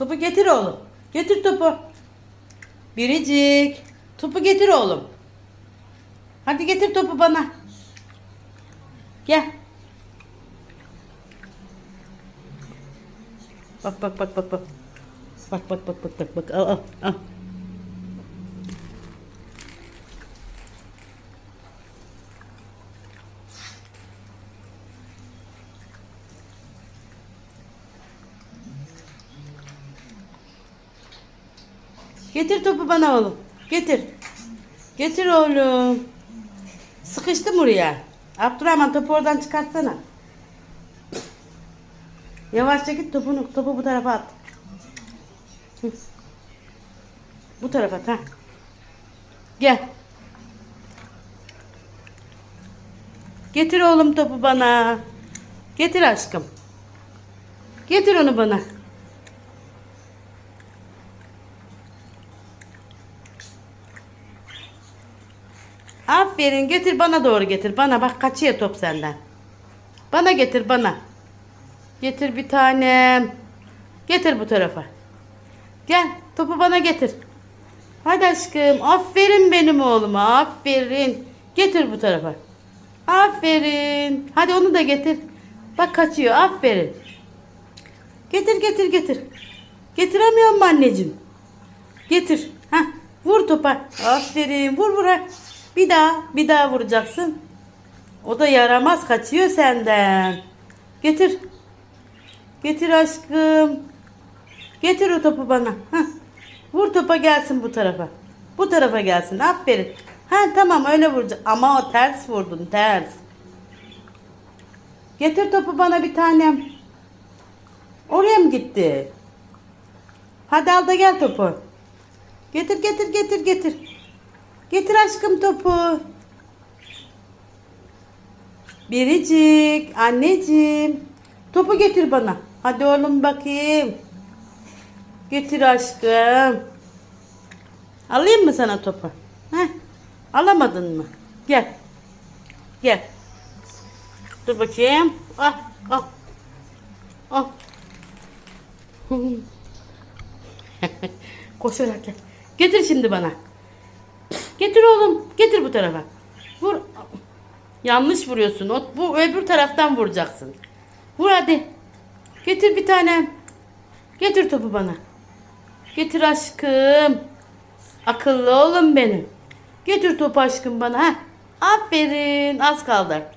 Topu getir oğlum. Getir topu. Biricik. Topu getir oğlum. Hadi getir topu bana. Gel. Bak bak bak bak bak. Bak bak bak bak bak bak. Al al al. Getir topu bana oğlum. Getir. Getir oğlum. Sıkıştım buraya. Abdurrahman topu oradan çıkartsana. Yavaşça git topunu, topu bu tarafa at. Bu tarafa at ha. Gel. Getir oğlum topu bana. Getir aşkım. Getir onu bana. Aferin getir bana doğru getir. Bana bak kaçıyor top senden. Bana getir bana. Getir bir tanem. Getir bu tarafa. Gel topu bana getir. Hadi aşkım. Aferin benim oğluma. Aferin. Getir bu tarafa. Aferin. Hadi onu da getir. Bak kaçıyor. Aferin. Getir getir getir. Getiremiyor mu anneciğim? Getir. Hah. Vur topa. Aferin. Vur vur. Bir daha. Bir daha vuracaksın. O da yaramaz. Kaçıyor senden. Getir. Getir aşkım. Getir o topu bana. Hah. Vur topa gelsin bu tarafa. Bu tarafa gelsin. Aferin. Ha tamam öyle vuracak. Ama o ters vurdun ters. Getir topu bana bir tanem. Oraya mı gitti? Hadi al da gel topu. Getir getir getir getir. Getir aşkım topu. Biricik, anneciğim. Topu getir bana. Hadi oğlum bakayım. Getir aşkım. Alayım mı sana topu? Heh. Alamadın mı? Gel. Gel. Dur bakayım. Ah, ah. Ah. Koşarak gel. Getir şimdi bana. Getir oğlum. Getir bu tarafa. Vur. Yanlış vuruyorsun. O, bu öbür taraftan vuracaksın. Vur hadi. Getir bir tane. Getir topu bana. Getir aşkım. Akıllı oğlum benim. Getir topu aşkım bana. Ha. Aferin. Az kaldı.